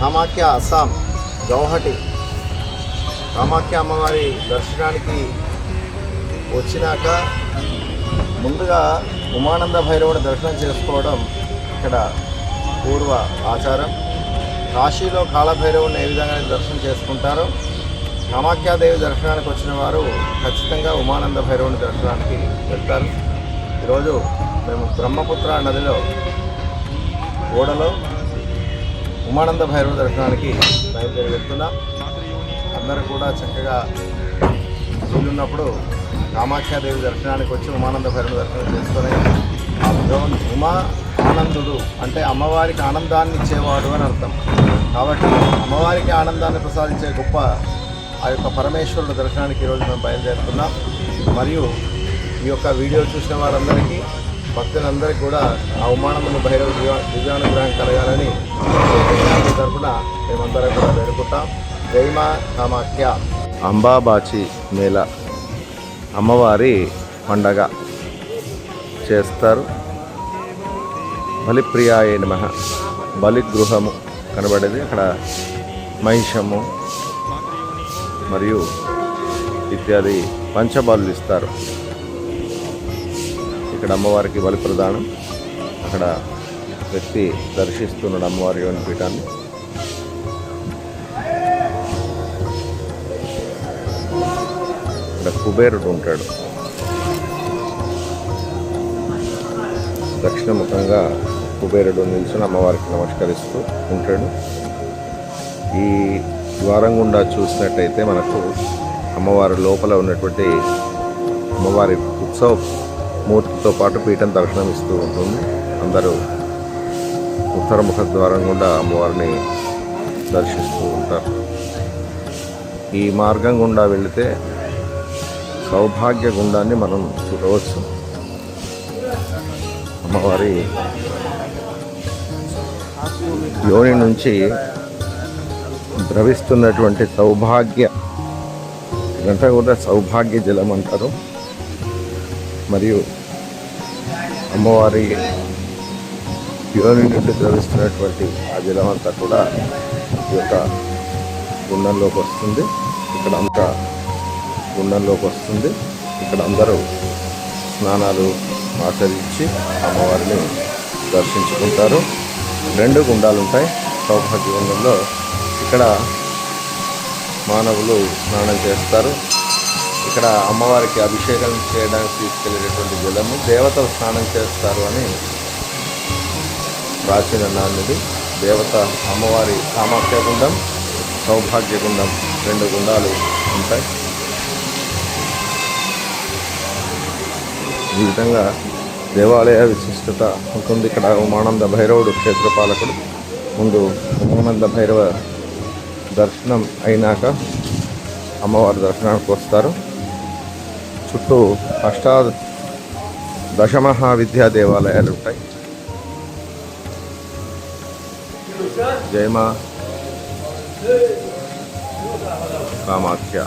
కామాఖ్య అస్సాం గౌహటి. కామాఖ్య అమ్మవారి దర్శనానికి వచ్చినాక ముందుగా ఉమానంద భైరవుని దర్శనం చేసుకోవడం ఇక్కడ పూర్వ ఆచారం. కాశీలో కాళభైరవుని ఏ విధంగా దర్శనం చేసుకుంటారో కామాఖ్యాదేవి దర్శనానికి వచ్చిన వారు ఖచ్చితంగా ఉమానంద భైరవుని దర్శనానికి వెళ్తారు. ఈరోజు మేము బ్రహ్మపుత్ర నదిలో ఓడలో ఉమానంద భైరవ దర్శనానికి బయలుదేరి వెళ్తున్నాం అందరూ కూడా చక్కగా వీలున్నప్పుడు కామాఖ్యాదేవి దర్శనానికి వచ్చి ఉమానంద భైరవ దర్శనం చేసుకొని ఆ భగవన్ ఉమా ఆనందుడు అంటే అమ్మవారికి ఆనందాన్ని ఇచ్చేవాడు అని అర్థం. కాబట్టి అమ్మవారికి ఆనందాన్ని ప్రసాదించే గొప్ప ఆ యొక్క పరమేశ్వరుడు దర్శనానికి ఈరోజు మేము బయలుదేరుతున్నాం. మరియు ఈ యొక్క వీడియో చూసిన వారందరికీ భక్తులందరికీ కూడా ఆ ఉమానందుని భైరవ దివ్యానుగ్రహం కలగాలని తరఫున మేమందరం కూడా వేడుకుంటాం. జైమా కామాఖ్య. అంబాబాచి మేళ అమ్మవారి పండగ చేస్తారు. బలిప్రియాయ నమ. బలిగృహము కనబడేది అక్కడ మహిషము మరియు ఇత్యాది పంచబాలు ఇస్తారు. ఇక్కడ అమ్మవారికి బలి ప్రదానం అక్కడ వ్యక్తి దర్శిస్తున్నాడు అమ్మవారి యోని పీఠాన్ని. ఇక్కడ కుబేరుడు ఉంటాడు. దక్షిణముఖంగా కుబేరుడు నిల్చుని అమ్మవారికి నమస్కరిస్తూ ఉంటాడు. ఈ ద్వారం గుండా చూసినట్టయితే మనకు అమ్మవారి లోపల ఉన్నటువంటి అమ్మవారి ఉత్సవ మూర్తితో పాటు పీఠం దర్శనం ఇస్తూ ఉంటుంది. అందరూ ఉత్తర ద్వారం గుండా అమ్మవారిని దర్శిస్తూ ఉంటారు. ఈ మార్గం గుండా వెళితే సౌభాగ్య గుండాన్ని మనం చూడవచ్చు. అమ్మవారి యోని నుంచి ద్రవిస్తున్నటువంటి సౌభాగ్య ఇదంతా కూడా సౌభాగ్య జలం అంటారు. మరియు అమ్మవారి యోని నుండి ద్రవిస్తున్నటువంటి ఆ జలం అంతా కూడా ఈ యొక్క గుండంలోకి వస్తుంది. ఇక్కడ అంతా గుండంలోకి వస్తుంది. ఇక్కడ అందరూ స్నానాలు ఆచరించి అమ్మవారిని దర్శించుకుంటారు. రెండు గుండాలు ఉంటాయి. సౌభాగ్య గుండంలో ఇక్కడ మానవులు స్నానం చేస్తారు. ఇక్కడ అమ్మవారికి అభిషేకం చేయడానికి తీసుకెళ్ళేటటువంటి జలము దేవతలు స్నానం చేస్తారు అని ప్రాచీన నాన్నది దేవత అమ్మవారి కామాఖ్య గుండం సౌభాగ్య గుండం రెండు గుండాలు ఉంటాయి. ఈ విధంగా దేవాలయ విశిష్టత ఉంటుంది. ఇక్కడ ఉమానంద భైరవుడు క్షేత్రపాలకుడు. ముందు ఉమానంద భైరవ దర్శనం అయినాక అమ్మవారి దర్శనానికి వస్తారు. చుట్టూ అష్టా దశమహావిద్యా దేవాలయాలు ఉంటాయి. జయమా కామాఖ్య.